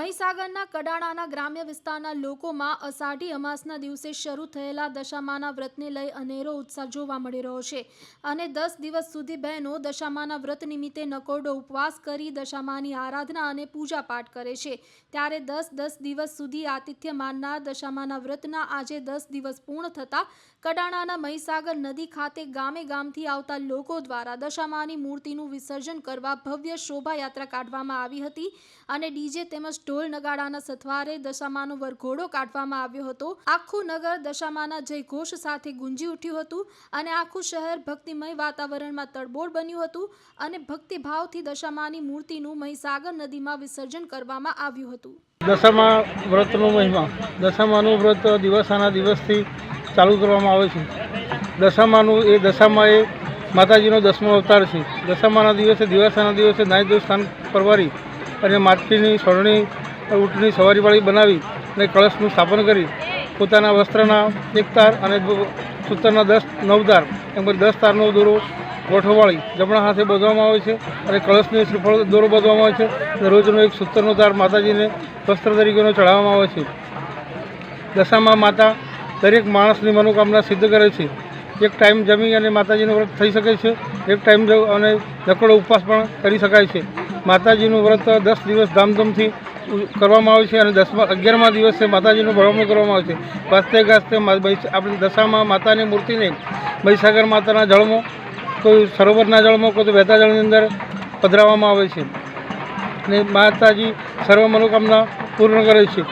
મહીસાગરના કડાણાના ગ્રામ્ય વિસ્તારના લોકોમાં અષાઢી અમાસના દિવસે શરૂ થયેલા દશામાના વ્રતને લઈ અનેરો ઉત્સાહ જોવા મળી રહ્યો છે. અને દસ દિવસ સુધી બહેનો દશામાના વ્રત નિમિત્તે નકોરડો ઉપવાસ કરી દશામાની આરાધના અને પૂજા પાઠ કરે છે. ત્યારે દસ દસ દિવસ સુધી આતિથ્ય માનનાર દશામાના વ્રતના આજે દસ દિવસ પૂર્ણ થતાં કડાણાના મહીસાગર નદી ખાતે ગામે ગામથી આવતા લોકો દ્વારા દશામાની મૂર્તિનું વિસર્જન કરવા ભવ્ય શોભાયાત્રા કાઢવામાં આવી હતી. અને ડીજે તેમજ ઢોલ નગાડાના સથવારે દશામાનો વરઘોડો કાઢવામાં આવ્યો હતો. આખું નગર દશામાના જય ઘોષ સાથે ગુંજી ઉઠ્યું હતું અને આખું શહેર ભક્તિમય વાતાવરણમાં તડબોળ બન્યું હતું અને ભક્તિભાવથી દશામાની મૂર્તિનું મહીસાગર નદીમાં વિસર્જન કરવામાં આવ્યું હતું. દશામા વ્રતનો મહિમા. દશામાનું વ્રત દિવસાના દિવસથી ચાલુ કરવામાં આવે છે. દશામાનું એ દશામાં એ માતાજીનો દસમો અવતાર છે. દશામાના દિવસે, દિવસાના દિવસે નાય દેવ સ્થાન પરવારી અને માટીની સ્વર્ણી ઊંટની સવારીવાળી બનાવી અને કળશનું સ્થાપન કરી. પોતાના વસ્ત્રના એક તાર અને સૂતરના દસ, નવ તાર. એમ દસ તારનો દોરો ગોઠવવાળી જમણા હાથે બાંધવામાં આવે છે અને કળશની શ્રીફળ દોરો બાંધવામાં આવે છે. દરરોજનો એક સૂતરનો તાર માતાજીને વસ્ત્ર તરીકેનો ચડાવવામાં આવે છે. દશામાં માતા દરેક માણસની મનોકામના સિદ્ધ કરે છે. એક ટાઈમ જમી અને માતાજીનું વ્રત થઈ શકે છે. એક ટાઈમ અને નકડો ઉપવાસ પણ કરી શકાય છે. માતાજીનું વ્રત દસ દિવસ ધામધૂમથી કરવામાં આવે છે અને દસમા, અગિયારમા દિવસે માતાજીનું ભરવણું કરવામાં આવે છે. વાસ્તે ગાસ્તે આપણે દશામાં માતાની મૂર્તિને મહીસાગર માતાના જળમાં, કોઈ સરોવરના જળમાં, કોઈ તો વહેતા જળની અંદર પધરાવવામાં આવે છે. અને માતાજી સર્વ મનોકામના પૂર્ણ કરે છે.